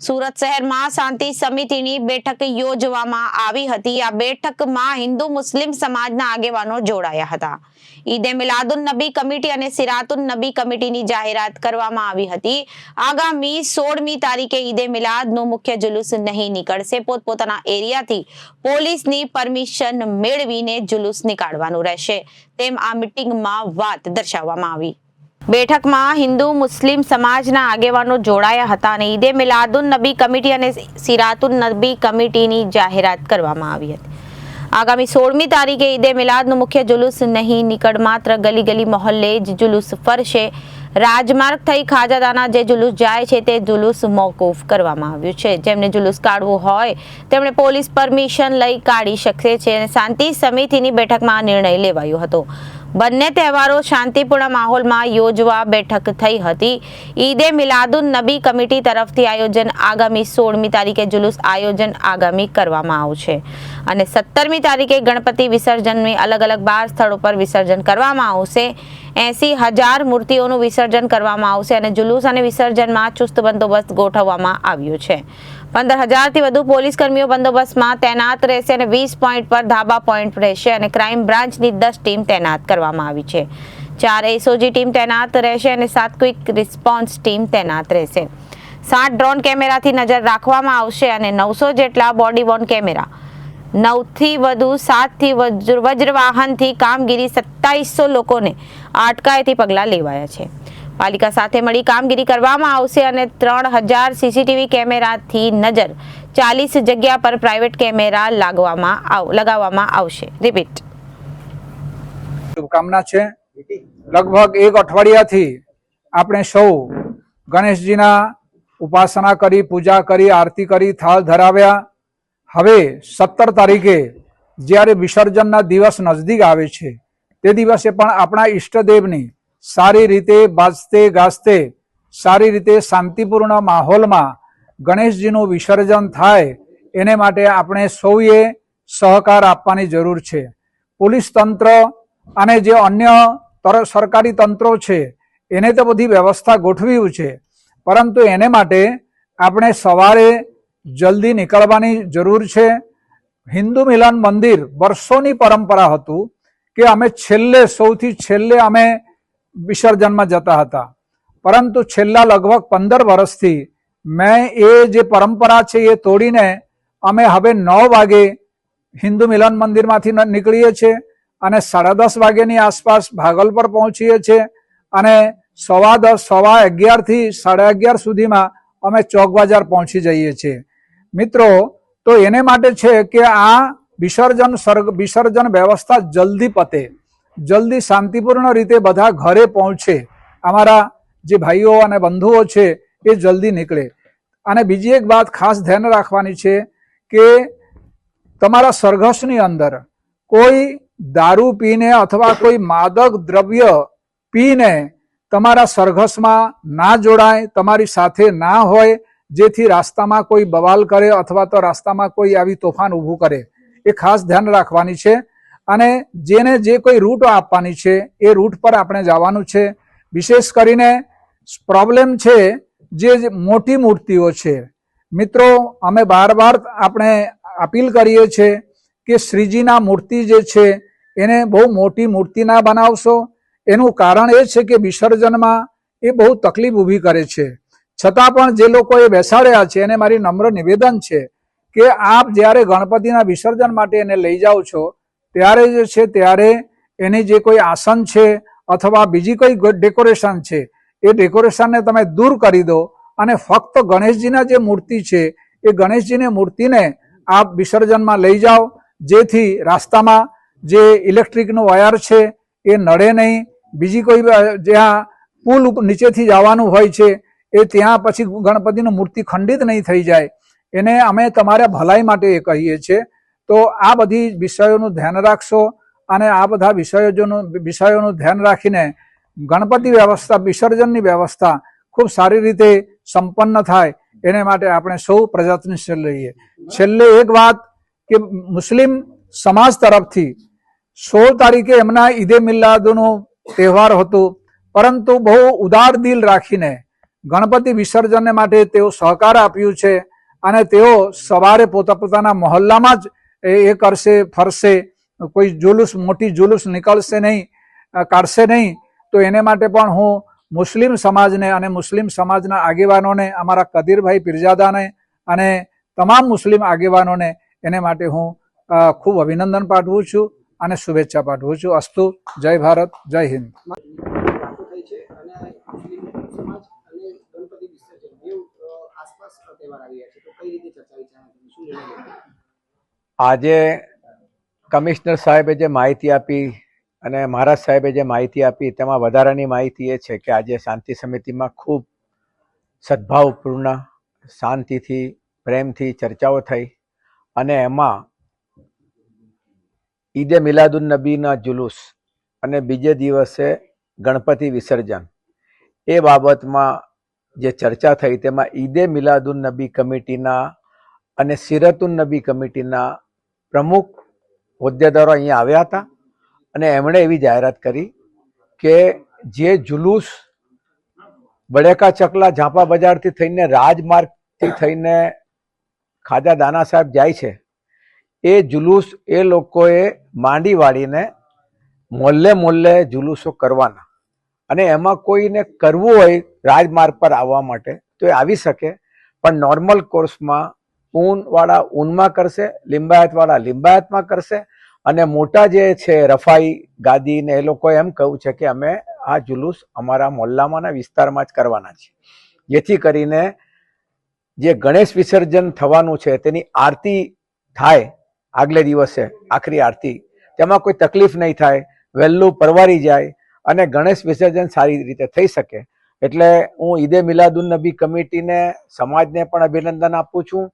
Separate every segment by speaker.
Speaker 1: સુરત શહેરમાં શાંતિ સમિતિની બેઠક યોજવામાં આવી હતી. આ બેઠકમાં હિન્દુ મુસ્લિમ સમાજના આગેવાનો જોડાયા હતા. ઈદે મિલાદુન નબી કમિટી અને સિરાતુન નબી કમિટીની જાહેરાત કરવામાં આવી હતી. આગામી સોળમી તારીખે ઈદે મિલાદનું મુખ્ય જુલુસ નહીં નીકળશે. પોતપોતાના એરિયાથી પોલીસની પરમિશન મેળવીને જુલુસ નીકાળવાનું રહેશે. તેમ આ મિટિંગમાં વાત દર્શાવવામાં આવી. બેઠકમાં હિન્દુ, મુસ્લિમ સમાજના આગેવાનો જોડાયા હતા અને ઈદે મિલાદુન નબી કમિટી અને સિરાતુન નબી કમિટીની જાહેરાત કરવામાં આવી હતી. આગામી સોળમી તારીખે ઈદે મિલાદનું મુખ્ય જુલુસ નહીં નીકળ, માત્ર ગલી ગલી મોહલ્લે જ જુલુસ ફરશે. રાજમાર્ગ થઈ ખાજાદાના જે જુલુસ જાય છે, તે જુલુસ મોકૂફ કરવામાં આવ્યું છે. જેમને જુલુસ કાઢવું હોય, તેમણે પોલીસ પરમિશન લઈ કાઢી શકશે છે અને શાંતિ સમિતિની બેઠકમાં આ નિર્ણય લેવાયો હતો. બંને તહેવારો શાંતિપૂર્ણ માહોલમાં યોજવા બેઠક થઈ હતી. ઈદે મિલાદુન નબી કમિટી તરફથી આયોજન આગામી સોળમી તારીખે જુલુસ આયોજન આગામી કરવામાં આવશે. અને સત્તરમી તારીખે ગણપતિ વિસર્જનની અલગ અલગ બાર સ્થળો પર વિસર્જન કરવામાં આવશે. એસી હજાર મૂર્તિઓનું વિસર્જન કરવામાં આવશે અને જુલુસ અને વિસર્જનમાં ચુસ્ત બંદોબસ્ત ગોઠવવામાં આવ્યો છે. પંદર હજારથી વધુ પોલીસ કર્મીઓ બંદોબસ્તમાં તૈનાત રહેશે અને વીસ પોઈન્ટ પર ધાબા પોઈન્ટ રહેશે અને ક્રાઇમ બ્રાન્ચની દસ ટીમ તૈનાત કરવામાં આવી છે. ચાર એસઓજી ટીમ તૈનાત રહેશે અને સાત ક્વિક રિસ્પોન્સ ટીમ તૈનાત રહેશે. સાત ડ્રોન કેમેરાથી નજર રાખવામાં આવશે અને નવસો જેટલા બોડી વોર્ન કેમેરા. નવથી વધુ, સાતથી વજ્ર, વજ્રવાહનથી કામગીરી સત્તાવીસો લોકોને અટકાયતી પગલાં લેવાયા છે. પાલિકા સાથે મળી કામગીરી કરવામાં આવશે અને ત્રણ હજાર સીસીટીવી કેમેરાથી નજર ચાલીસ જગ્યા પર પ્રાઇવેટ કેમેરા લાગવામાં આવ, લગાવવામાં આવશે. રિપીટ.
Speaker 2: શુભકામના છે. લગભગ એક અઠવાડિયાથી આપણે સૌ ગણેશજીના ઉપાસના કરી, પૂજા કરી, આરતી કરી, થાળ ધરાવ્યા. હવે સત્તર તારીખે જ્યારે વિસર્જનના દિવસ નજદીક આવે છે તે દિવસે પણ આપણા ઈષ્ટદેવની સારી રીતે બાજતે ગાજતે, સારી રીતે શાંતિપૂર્ણ માહોલમાં ગણેશજીનું વિસર્જન થાય, એને માટે આપણે સૌએ સહકાર આપવાની જરૂર છે. પોલીસ તંત્ર અને જે અન્ય સરકારી તંત્રો છે, એને તો બધી વ્યવસ્થા ગોઠવ્યું છે, પરંતુ એને માટે આપણે સવારે જલ્દી નીકળવાની જરૂર છે. હિન્દુ મિલન મંદિર વર્ષોની પરંપરા હતું કે અમે છેલ્લે, સૌથી છેલ્લે અમે વિસર્જનમાં જતા હતા. પરંતુ છેલ્લા લગભગ પંદર વર્ષથી મેં એ જે પરંપરા છે એ તોડીને અમે હવે નવ વાગે હિન્દુ મિલન મંદિરમાંથી નીકળીએ છીએ અને સાડા દસ વાગ્યાની આસપાસ ભાગલ પર પહોંચીએ છીએ અને સવા દસ, સવા અગિયારથી સાડા અગિયાર સુધીમાં અમે ચોક બજાર પહોંચી જઈએ છીએ. મિત્રો, તો એને માટે છે કે આ વિસર્જન સર્ગ વિસર્જન વ્યવસ્થા જલ્દી પતે. જલ્દી શાંતિપૂર્ણ રીતે બધા ઘરે પહોંચે. અમારા જે ભાઈઓ અને બંધુઓ છે, એ જલ્દી નીકળે. અને બીજી એક વાત ખાસ ધ્યાન રાખવાની છે કે તમારા સરઘસની અંદર કોઈ દારૂ પીને અથવા કોઈ માદક દ્રવ્ય પીને તમારા સરઘસમાં ના જોડાય, તમારી સાથે ના હોય, જેથી રાસ્તામાં કોઈ બવાલ કરે અથવા તો રાસ્તામાં કોઈ આવી તોફાન ઊભું કરે. એ ખાસ ધ્યાન રાખવાની છે. અને જેને જે કોઈ રૂટ આપવાની છે, એ રૂટ પર આપણે જવાનું છે. વિશેષ કરીને પ્રોબ્લેમ છે જે મોટી મૂર્તિઓ છે. મિત્રો, અમે બાર બાર આપણે અપીલ કરીએ છીએ કે શ્રીજીના મૂર્તિ જે છે, એને બહુ મોટી મૂર્તિ ના બનાવશો. એનું કારણ એ છે કે વિસર્જનમાં એ બહુ તકલીફ ઊભી કરે છે. છતાં પણ જે લોકોએ બેસાડ્યા છે, એને મારી નમ્ર નિવેદન છે કે આપ જ્યારે ગણપતિના વિસર્જન માટે એને લઈ જાઓ છો, ત્યારે જે છે ત્યારે એની જે કોઈ આસન છે અથવા બીજી કોઈ ડેકોરેશન છે, એ ડેકોરેશનને તમે દૂર કરી દો અને ફક્ત ગણેશજીના જે મૂર્તિ છે, એ ગણેશજીની મૂર્તિને આપ વિસર્જનમાં લઈ જાઓ. જેથી રાસ્તામાં જે ઇલેક્ટ્રિકનું વાયર છે, એ નડે નહીં. બીજી કોઈ જ્યાં પુલ નીચેથી જવાનું હોય છે, એ ત્યાં પછી ગણપતિની મૂર્તિ ખંડિત નહીં થઈ જાય. એને અમે તમારા ભલાઈ માટે એ કહીએ છીએ. તો આ બધી વિષયોનું ધ્યાન રાખશો અને આ બધા વિષયોનું વિષયોનું ધ્યાન રાખીને ગણપતિ વ્યવસ્થા, વિસર્જનની વ્યવસ્થા ખૂબ સારી રીતે સંપન્ન થાય એને માટે આપણે સૌ પ્રયત્નશીલ રહીએ. છેલ્લે એક વાત કે મુસ્લિમ સમાજ તરફથી સોળ તારીખે એમના ઈદે મિલ્લાદનો તહેવાર હતો, પરંતુ બહુ ઉદાર દિલ રાખીને ગણપતિ વિસર્જનને માટે તેઓ સહકાર આપ્યું છે. અને તેઓ સવારે પોતા પોતાના મહોલ્લામાં જ એ કરશે, ફરશે, કોઈ જુલુસ, મોટી જુલુસ નીકળશે નહીં કાઢશે નહીં, તો એને માટે પણ હું મુસ્લિમ સમાજને અને મુસ્લિમ સમાજના આગેવાનોને, અમારા કદીરભાઈ પીરજાદાને અને તમામ મુસ્લિમ આગેવાનોને એને માટે હું ખૂબ અભિનંદન પાઠવું છું અને શુભેચ્છા પાઠવું છું. અસ્તુ. જય ભારત, જય હિન્દ
Speaker 3: વાતો થઈ છે અને મુસ્લિમ સમાજ અને ગણપતિ વિસર્જન બે આસપાસ તહેવાર આવી રહ્યા છે તો કઈ રીતે ચર્ચા વિચારણા થઈ શું નિર્ણય લેવાયો?
Speaker 4: આજે કમિશનર સાહેબે જે માહિતી આપી અને મહારાજ સાહેબે જે માહિતી આપી, તેમાં વધારાની માહિતી એ છે કે આજે શાંતિ સમિતિમાં ખૂબ સદભાવપૂર્ણ શાંતિથી, પ્રેમથી ચર્ચાઓ થઈ અને એમાં ઈદે મિલાદુન નબીના જુલુસ અને બીજે દિવસે ગણપતિ વિસર્જન. એ બાબતમાં જે ચર્ચા થઈ તેમાં ઈદે મિલાદુન નબી કમિટીના અને સિરતુન નબી કમિટીના પ્રમુખ હોદ્દેદારો અહીંયા આવ્યા હતા અને એમણે એવી જાહેરાત કરી કે જે જુલુસ બળેકા ચકલા ઝાંપા બજારથી થઈને રાજમાર્ગથી થઈને ખાજા દાના સાહેબ જાય છે, એ જુલુસ એ લોકોએ માંડી વાળીને મોલ્લે મોલ્લે જુલુસો કરવાના. અને એમાં કોઈને કરવું હોય રાજમાર્ગ પર આવવા માટે તો એ આવી શકે, પણ નોર્મલ કોર્સમાં ઊનવાળા ઊનમાં કરશે, લિંબાયતવાળા લિંબાયતમાં કરશે. અને મોટા જે છે, રફાઈ, ગાદી ને એ લોકો એમ કહ્યું છે કે અમે આ જુલુસ અમારા મોહલ્લામાં વિસ્તારમાં જ કરવાના છે જેથી કરીને જે ગણેશ વિસર્જન થવાનું છે, તેની આરતી થાય આગલે દિવસે, આખરી આરતી, તેમાં કોઈ તકલીફ નહીં થાય, વહેલું પરવારી જાય અને ગણેશ વિસર્જન સારી રીતે થઈ શકે. એટલે હું ઈદે મિલાદુન નબી કમિટીને, સમાજને પણ અભિનંદન આપું છું.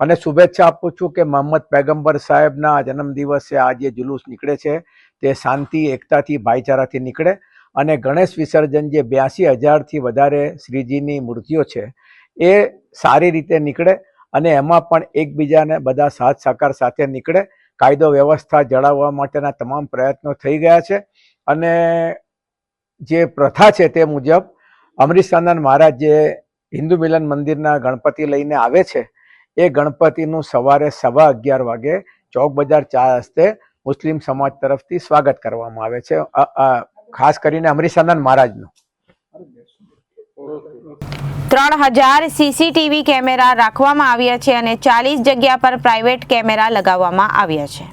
Speaker 4: અને શુભેચ્છા આપું છું કે મોહમ્મદ પૈગંબર સાહેબના જન્મદિવસે આ જે જુલુસ નીકળે છે. તે શાંતિ, એકતાથી, ભાઈચારાથી નીકળે અને ગણેશ વિસર્જન જે બ્યાસી હજારથી વધારે શ્રીજીની મૂર્તિઓ છે, એ સારી રીતે નીકળે અને એમાં પણ એકબીજાને બધા સાથ સહકાર સાથે નીકળે. કાયદો, વ્યવસ્થા જળાવવા માટેના તમામ પ્રયત્નો થઈ ગયા છે અને જે પ્રથા છે તે મુજબ અમરીશાનંદ મહારાજ જે હિન્દુ મિલન મંદિરના ગણપતિ લઈને આવે છે એ ગણપતિનું સવારે સવા અગિયાર વાગે ચોક બજાર ચા હસ્તે મુસ્લિમ સમાજ તરફથી સ્વાગત કરવામાં આવે છે. ખાસ કરીને અમરીશાનંદ મહારાજનું.
Speaker 1: ત્રણ હજાર સીસીટીવી કેમેરા રાખવામાં આવ્યા છે અને ચાલીસ જગ્યા પર પ્રાઇવેટ કેમેરા લગાવવામાં આવ્યા છે.